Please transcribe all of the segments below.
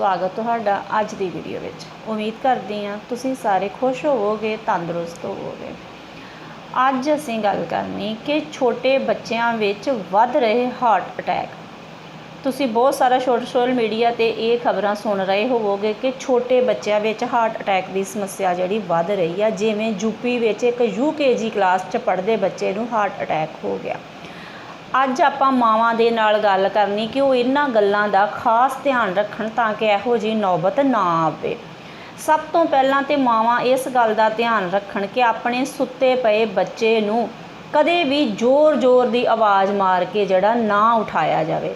ਸਵਾਗਤ ਤੁਹਾਡਾ ਅੱਜ ਦੀ ਵੀਡੀਓ ਵਿੱਚ। ਉਮੀਦ ਕਰਦੀ ਹਾਂ ਤੁਸੀਂ ਸਾਰੇ ਖੁਸ਼ ਹੋਵੋਗੇ, ਤੰਦਰੁਸਤ ਹੋਵੋਗੇ। ਅੱਜ ਅਸੀਂ ਗੱਲ ਕਰਨੀ ਕਿ ਛੋਟੇ ਬੱਚਿਆਂ ਵਿੱਚ ਵੱਧ ਰਹੇ ਹਾਰਟ ਅਟੈਕ ਤੁਸੀਂ ਬਹੁਤ ਸਾਰਾ ਸੋਸ਼ਲ ਮੀਡੀਆ ਤੇ ਇਹ ਖਬਰਾਂ ਸੁਣ ਰਹੇ ਹੋਵੋਗੇ ਕਿ ਛੋਟੇ ਬੱਚਿਆਂ ਵਿੱਚ ਹਾਰਟ ਅਟੈਕ ਦੀ ਸਮੱਸਿਆ ਜਿਹੜੀ ਵੱਧ ਰਹੀ ਆ। ਜਿਵੇਂ ਯੂਪੀ ਵਿੱਚ ਇੱਕ ਯੂਕੇਜੀ ਕਲਾਸ 'ਚ ਪੜ੍ਹਦੇ ਬੱਚੇ ਨੂੰ ਹਾਰਟ ਅਟੈਕ ਹੋ ਗਿਆ। ਅੱਜ ਆਪਾਂ ਮਾਵਾਂ ਦੇ ਨਾਲ ਗੱਲ ਕਰਨੀ ਕਿ ਉਹ ਇਹਨਾਂ ਗੱਲਾਂ ਦਾ ਖਾਸ ਧਿਆਨ ਰੱਖਣ ਤਾਂ ਕਿ ਇਹੋ ਜੀ ਨੌਬਤ ਨਾ ਆਵੇ। ਸਭ ਤੋਂ ਪਹਿਲਾਂ ਤੇ ਮਾਵਾਂ ਇਸ ਗੱਲ ਦਾ ਧਿਆਨ ਰੱਖਣ ਕਿ ਆਪਣੇ ਸੁੱਤੇ ਪਏ ਬੱਚੇ ਨੂੰ ਕਦੇ ਵੀ ਜ਼ੋਰ-ਜ਼ੋਰ ਦੀ ਆਵਾਜ਼ ਮਾਰ ਕੇ ਜਿਹੜਾ ਨਾ ਉਠਾਇਆ ਜਾਵੇ।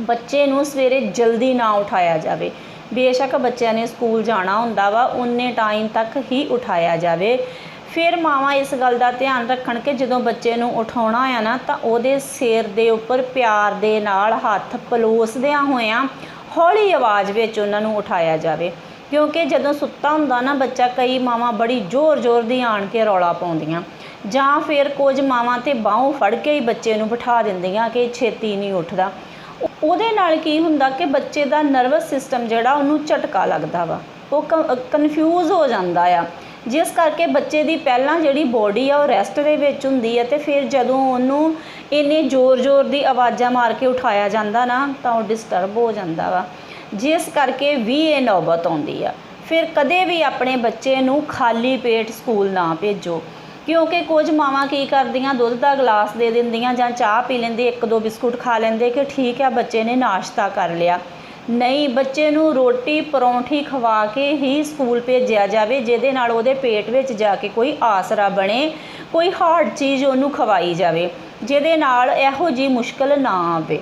ਬੱਚੇ ਨੂੰ ਸਵੇਰੇ ਜਲਦੀ ਨਾ ਉਠਾਇਆ ਜਾਵੇ। ਬੇਸ਼ੱਕ ਬੱਚਿਆਂ ਨੇ ਸਕੂਲ ਜਾਣਾ ਹੁੰਦਾ ਵਾ, ਉਨੇ ਟਾਈਮ ਤੱਕ ਹੀ ਉਠਾਇਆ ਜਾਵੇ। ਫਿਰ ਮਾਵਾਂ ਇਸ ਗੱਲ ਦਾ ਧਿਆਨ ਰੱਖਣ ਕਿ ਜਦੋਂ ਬੱਚੇ ਨੂੰ ਉਠਾਉਣਾ ਆ ਨਾ, ਤਾਂ ਉਹਦੇ ਸਿਰ ਦੇ ਉੱਪਰ ਪਿਆਰ ਦੇ ਨਾਲ ਹੱਥ ਪਲੋਸਦਿਆਂ ਹੋਇਆਂ ਹੌਲੀ ਆਵਾਜ਼ ਵਿੱਚ ਉਹਨਾਂ ਨੂੰ ਉਠਾਇਆ ਜਾਵੇ। ਕਿਉਂਕਿ ਜਦੋਂ ਸੁੱਤਾ ਹੁੰਦਾ ਨਾ, ਬੱਚਾ ਕਈ ਮਾਵਾਂ ਬੜੀ ਜ਼ੋਰ-ਜ਼ੋਰ ਦੀ ਆਣ ਕੇ ਰੌਲਾ ਪਾਉਂਦੀਆਂ। ਜਾਂ ਫਿਰ ਕੁਝ ਮਾਵਾਂ ਤੇ ਬਾਹੋਂ ਫੜ ਕੇ ਹੀ ਬੱਚੇ ਨੂੰ ਬਿਠਾ ਦਿੰਦੀਆਂ ਕਿ ਛੇਤੀ ਨਹੀਂ ਉੱਠਦਾ। ਉਹਦੇ ਨਾਲ ਕੀ ਹੁੰਦਾ ਕਿ ਬੱਚੇ ਦਾ ਨਰਵਸ ਸਿਸਟਮ ਜਿਹੜਾ ਉਹਨੂੰ ਝਟਕਾ ਲੱਗਦਾ ਵਾ। ਉਹ ਕਨਫਿਊਜ਼ ਹੋ ਜਾਂਦਾ ਆ। ਜਿਸ ਕਰਕੇ ਬੱਚੇ ਦੀ ਪਹਿਲਾਂ ਜਿਹੜੀ ਬੋਡੀ ਆ ਉਹ ਰੈਸਟ ਦੇ ਵਿੱਚ ਹੁੰਦੀ ਹੈ ਤੇ ਫਿਰ ਜਦੋਂ ਉਹਨੂੰ ਇੰਨੇ ਜ਼ੋਰ-ਜ਼ੋਰ ਦੀ ਆਵਾਜ਼ਾਂ ਮਾਰ ਕੇ ਉਠਾਇਆ ਜਾਂਦਾ ਨਾ, ਤਾਂ ਉਹ ਡਿਸਟਰਬ ਹੋ ਜਾਂਦਾ ਵਾ। ਜਿਸ ਕਰਕੇ ਵੀ ਇਹ ਨੌਬਤ ਆਉਂਦੀ ਆ। ਫਿਰ ਕਦੇ ਵੀ ਆਪਣੇ ਬੱਚੇ ਨੂੰ ਖਾਲੀ ਪੇਟ ਸਕੂਲ ਨਾ ਭੇਜੋ, ਕਿਉਂਕਿ ਕੁਝ ਮਾਵਾਂ ਕੀ ਕਰਦੀਆਂ, ਦੁੱਧ ਦਾ ਗਲਾਸ ਦੇ ਦਿੰਦੀਆਂ ਜਾਂ ਚਾਹ ਪੀ ਲੈਂਦੇ, ਇੱਕ ਦੋ ਬਿਸਕੁਟ ਖਾ ਲੈਂਦੇ ਕਿ ਠੀਕ ਆ, ਬੱਚੇ ਨੇ ਨਾਸ਼ਤਾ ਕਰ ਲਿਆ। ਨਹੀਂ, ਬੱਚੇ ਨੂੰ ਰੋਟੀ ਪਰੌਂਠੀ ਖਵਾ ਕੇ ਹੀ ਸਕੂਲ ਭੇਜਿਆ ਜਾਵੇ, ਜਿਹਦੇ ਨਾਲ ਉਹਦੇ ਪੇਟ ਵਿੱਚ ਜਾ ਕੇ ਕੋਈ ਆਸਰਾ ਬਣੇ, ਕੋਈ ਹਾਰਡ ਚੀਜ਼ ਉਹਨੂੰ ਖਵਾਈ ਜਾਵੇ, ਜਿਹਦੇ ਨਾਲ ਇਹੋ ਜੀ ਮੁਸ਼ਕਲ ਨਾ ਆਵੇ।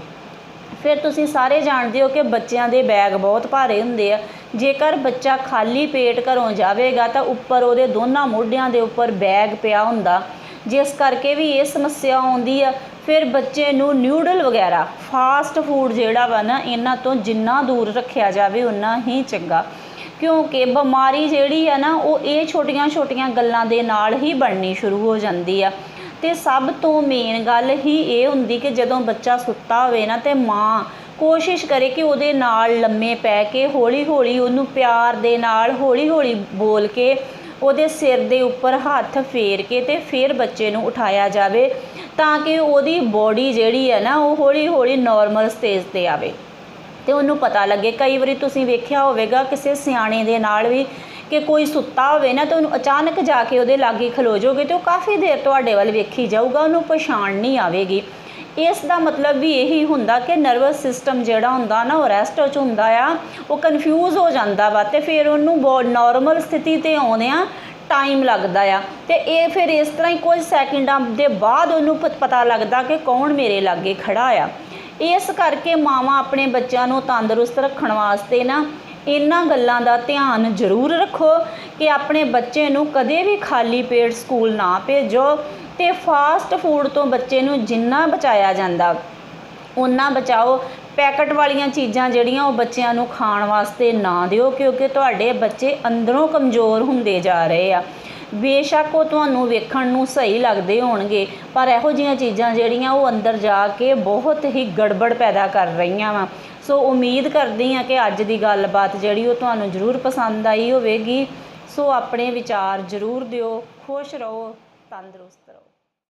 ਫਿਰ ਤੁਸੀਂ ਸਾਰੇ ਜਾਣਦੇ ਹੋ ਕਿ ਬੱਚਿਆਂ ਦੇ ਬੈਗ ਬਹੁਤ ਭਾਰੇ ਹੁੰਦੇ ਆ। ਜੇਕਰ ਬੱਚਾ ਖਾਲੀ ਪੇਟ ਘਰੋਂ ਜਾਵੇਗਾ ਤਾਂ ਉੱਪਰ ਉਹਦੇ ਦੋਨਾਂ ਮੋਢਿਆਂ ਦੇ ਉੱਪਰ ਬੈਗ ਪਿਆ ਹੁੰਦਾ। ਜਿਸ ਕਰਕੇ ਵੀ ਇਹ ਸਮੱਸਿਆ ਆਉਂਦੀ ਆ ਫਿਰ ਬੱਚੇ ਨੂੰ ਨਿਊਡਲ ਵਗੈਰਾ ਫਾਸਟ ਫੂਡ ਜਿਹੜਾ ਵਾ ਨਾ, ਇਹਨਾਂ ਤੋਂ ਜਿੰਨਾ ਦੂਰ ਰੱਖਿਆ ਜਾਵੇ ਉਨਾ ਹੀ ਚੰਗਾ। ਕਿਉਂਕਿ ਬਿਮਾਰੀ ਜਿਹੜੀ ਆ ਨਾ, ਉਹ ਇਹ ਛੋਟੀਆਂ-ਛੋਟੀਆਂ ਗੱਲਾਂ ਦੇ ਨਾਲ ਹੀ ਬਣਨੀ ਸ਼ੁਰੂ ਹੋ ਜਾਂਦੀ ਆ। ਤੇ ਸਭ ਤੋਂ ਮੇਨ ਗੱਲ ਹੀ ਇਹ ਹੁੰਦੀ ਕਿ ਜਦੋਂ ਬੱਚਾ ਸੁੱਤਾ ਹੋਵੇ ਨਾ, ਤੇ ਮਾਂ ਕੋਸ਼ਿਸ਼ ਕਰੇ ਕਿ ਉਹਦੇ ਨਾਲ ਲੰਮੇ ਪੈ ਕੇ, ਹੌਲੀ-ਹੌਲੀ ਉਹਨੂੰ ਪਿਆਰ ਦੇ ਨਾਲ, ਹੌਲੀ-ਹੌਲੀ ਬੋਲ ਕੇ, ਉਹਦੇ ਸਿਰ ਦੇ ਉੱਪਰ ਹੱਥ ਫੇਰ ਕੇ ਤੇ ਫਿਰ ਬੱਚੇ ਨੂੰ ਉਠਾਇਆ ਜਾਵੇ। ਤਾਂ ਕਿ ਉਹਦੀ ਬੋਡੀ ਜਿਹੜੀ ਹੈ ਨਾ, ਉਹ ਹੌਲੀ-ਹੌਲੀ ਨਾਰਮਲ ਸਟੇਜ ਤੇ ਆਵੇ। ਤੇ ਉਹਨੂੰ ਪਤਾ ਲੱਗੇ। ਕਈ ਵਾਰੀ ਤੁਸੀਂ ਵੇਖਿਆ ਹੋਵੇਗਾ ਕਿਸੇ ਸਿਆਣੇ ਦੇ ਨਾਲ ਵੀ ਕਿ ਕੋਈ ਸੁੱਤਾ ਹੋਵੇ ਨਾ, ਤਾਂ ਉਹਨੂੰ ਅਚਾਨਕ ਜਾ ਕੇ ਉਹਦੇ ਲਾਗੇ ਖਲੋ ਜਾਓਗੇ ਤੇ ਉਹ ਕਾਫੀ ਦੇਰ ਤੁਹਾਡੇ ਵੱਲ ਵੇਖੀ ਜਾਊਗਾ, ਉਹਨੂੰ ਪਛਾਣ ਨਹੀਂ ਆਵੇਗੀ। ਇਸ ਦਾ ਮਤਲਬ ਵੀ ਇਹੀ ਹੁੰਦਾ ਕਿ ਨਰਵਸ ਸਿਸਟਮ ਜਿਹੜਾ ਹੁੰਦਾ ਨਾ, ਉਹ ਰੈਸਟ ਵਿੱਚ ਹੁੰਦਾ ਆ, ਉਹ ਕਨਫਿਊਜ਼ ਹੋ ਜਾਂਦਾ ਵਾ ਤੇ ਫਿਰ ਉਹਨੂੰ ਬਹੁਤ ਨਾਰਮਲ ਸਥਿਤੀ ਤੇ ਆਉਂਦਿਆਂ ਟਾਈਮ ਲੱਗਦਾ ਆ। ਤੇ ਇਹ ਫਿਰ ਇਸ ਤਰ੍ਹਾਂ ਹੀ ਕੁਝ ਸੈਕਿੰਡਾਂ ਦੇ ਬਾਅਦ ਉਹਨੂੰ ਪਤਾ ਲੱਗਦਾ ਕਿ ਕੌਣ ਮੇਰੇ ਲਾਗੇ ਖੜਾ ਆ। ਇਸ ਕਰਕੇ ਮਾਵਾਂ ਆਪਣੇ ਬੱਚਿਆਂ ਨੂੰ ਤੰਦਰੁਸਤ ਰੱਖਣ ਵਾਸਤੇ ਨਾ ਇਹਨਾਂ ਗੱਲਾਂ ਦਾ ਧਿਆਨ ਜ਼ਰੂਰ ਰੱਖੋ ਕਿ ਆਪਣੇ ਬੱਚੇ ਨੂੰ ਕਦੇ ਵੀ ਖਾਲੀ ਪੇਟ ਸਕੂਲ ਨਾ ਭੇਜੋ ਤੇ ਫਾਸਟ ਫੂਡ ਤੋਂ ਬੱਚੇ ਨੂੰ ਜਿੰਨਾ ਬਚਾਇਆ ਜਾਂਦਾ ਉਹਨਾਂ ਬਚਾਓ ਪੈਕਟ ਵਾਲੀਆਂ ਚੀਜ਼ਾਂ ਜਿਹੜੀਆਂ ਉਹ ਬੱਚਿਆਂ ਨੂੰ ਖਾਣ ਵਾਸਤੇ ਨਾ ਦਿਓ, ਕਿਉਂਕਿ ਤੁਹਾਡੇ ਬੱਚੇ ਅੰਦਰੋਂ ਕਮਜ਼ੋਰ ਹੁੰਦੇ ਜਾ ਰਹੇ ਆ। ਬੇਸ਼ੱਕ ਉਹ ਤੁਹਾਨੂੰ ਵੇਖਣ ਨੂੰ ਸਹੀ ਲੱਗਦੇ ਹੋਣਗੇ, ਪਰ ਇਹੋ ਜਿਹੀਆਂ ਚੀਜ਼ਾਂ ਜਿਹੜੀਆਂ ਉਹ ਅੰਦਰ ਜਾ ਕੇ ਬਹੁਤ ਹੀ ਗੜਬੜ ਪੈਦਾ ਕਰ ਰਹੀਆਂ ਵਾ। ਸੋ ਉਮੀਦ ਕਰਦੀ ਹਾਂ ਕਿ ਅੱਜ ਦੀ ਗੱਲਬਾਤ ਜਿਹੜੀ ਉਹ ਤੁਹਾਨੂੰ ਜ਼ਰੂਰ ਪਸੰਦ ਆਈ ਹੋਵੇਗੀ। ਸੋ ਆਪਣੇ ਵਿਚਾਰ ਜ਼ਰੂਰ ਦਿਓ, ਖੁਸ਼ ਰਹੋ, ਤੰਦਰੁਸਤ ਰਹੋ।